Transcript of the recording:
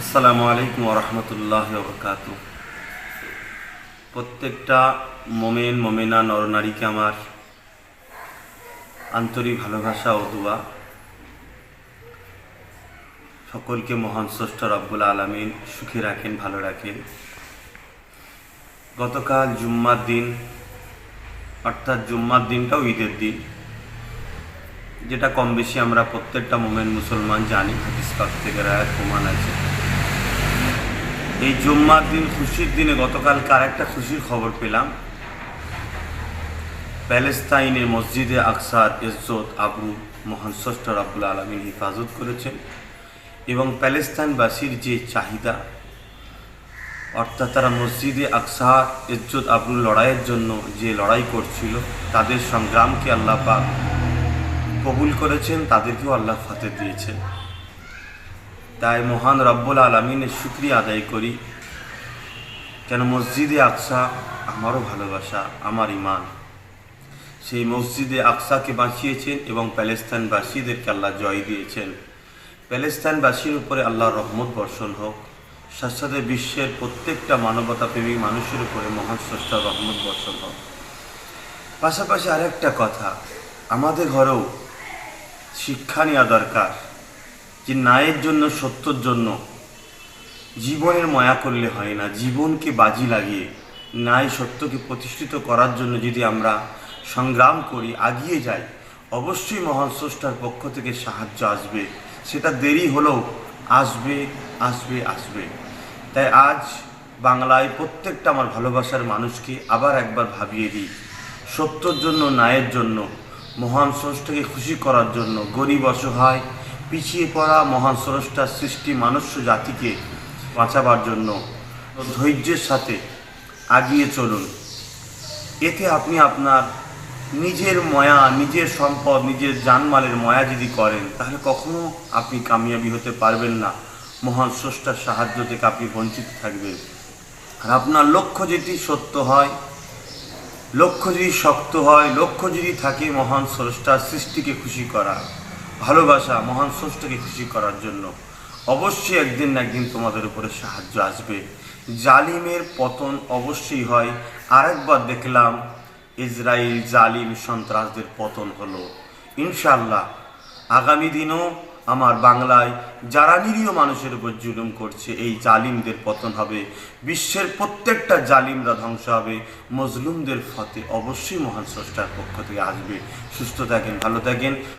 আসসালামু আলাইকুম রহমতুল্লাহ বরকাত প্রত্যেকটা মোমেন, মোমেনা নরনারীকে আমার আন্তরিক ভালোবাসা ও দোয়া। সকলকে মহান স্রষ্টা রব্বুল আলমিন সুখে রাখেন, ভালো রাখেন। গতকাল জুম্মার দিন, অর্থাৎ জুম্মার দিনটাও ঈদের দিন, যেটা কম বেশি আমরা প্রত্যেকটা মোমেন মুসলমান জানি, হাদিস থেকে রায়াত প্রমাণ আছে। এই জুম্মার দিন, খুশির দিনে গতকাল গতকালকে আরেকটা খুশির খবর পেলাম। প্যালেস্তাইনের মসজিদে আকসার ইজ্জত আবরু মহান স্রষ্ট রাব্বুল আলমিন হেফাজত করেছেন এবং প্যালেস্তাইনবাসীর যে চাহিদা, অর্থাৎ তারা মসজিদে আকসার ইজ্জত আবরুর লড়াইয়ের জন্য যে লড়াই করছিল, তাদের সংগ্রামকে আল্লাহ পাক কবুল করেছেন, তাদেরকেও আল্লাহ ফাতে দিয়েছেন। তাই মহান রব্বুল আলমিনের শুক্রিয়া আদায় করি কেন মসজিদে আকসা আমারও ভালোবাসা, আমার ইমান সেই মসজিদে আকসাকে বাঁচিয়েছেন এবং প্যালেস্তানবাসীদেরকে আল্লাহ জয় দিয়েছেন। প্যালেস্তানবাসীর উপরে আল্লাহর রহমত বর্ষণ হোক সাথে সাথে বিশ্বের প্রত্যেকটা মানবতাপ্রেমী মানুষের উপরে মহান স্রষ্টার রহমত বর্ষণ হোক। পাশাপাশি আরেকটা কথা, আমাদের ঘরেও শিক্ষা নেওয়া দরকার। যে ন্যায়ের জন্য, সত্যর জন্য জীবনের ময়া করলে হয় না। জীবনকে বাজি লাগিয়ে, ন্যায় সত্যকে প্রতিষ্ঠিত করার জন্য যদি আমরা সংগ্রাম করি, আগিয়ে যাই, অবশ্যই মহান স্রষ্টার পক্ষ থেকে সাহায্য আসবে। সেটা দেরি হলেও আসবে আসবে আসবে। তাই আজ বাংলায় প্রত্যেকটা আমার ভালোবাসার মানুষকে আবার একবার ভাবিয়ে দিই। সত্যর জন্য, ন্যায়ের জন্য, মহান স্রষ্টাকে খুশি করার জন্য, গরিব, অসহায় পিছিয়ে পড়া মহান স্রষ্টার সৃষ্টি মনুষ্য জাতিকে বাঁচাবার জন্য ধৈর্যের সাথে আগিয়ে চলুন। এতে আপনি আপনার নিজের ময়া, নিজের সম্পদ, নিজের জানমালের ময়া যদি করেন, তাহলে কখনো আপনি কামিয়াবি হতে পারবেন না। মহান স্রষ্টার সাহায্য থেকে আপনি বঞ্চিত থাকবেন। আর আপনার লক্ষ্য যেটি সত্য হয়, লক্ষ্য যদি শক্ত হয়, লক্ষ্য যদি থাকে মহান স্রষ্টার সৃষ্টিকে খুশি করা। ভালোবাসা, মহান স্রষ্টাকে খুশি করার জন্য অবশ্যই একদিন না একদিন তোমাদের উপরে সাহায্য আসবে। জালিমের পতন অবশ্যই হয়। আরেকবার দেখলাম ইসরায়েল জালিম সন্ত্রাসদের পতন হলো। ইনশাল্লাহ আগামী দিনও আমার বাংলায় যারা নিরীহ মানুষের উপর জুলুম করছে, এই জালিমদের পতন হবে। বিশ্বের প্রত্যেকটা জালিমরা ধ্বংস হবে। মজলুমদের ফতে অবশ্যই মহান স্রষ্টার পক্ষ থেকে আসবে। সুস্থ থাকেন, ভালো থাকেন।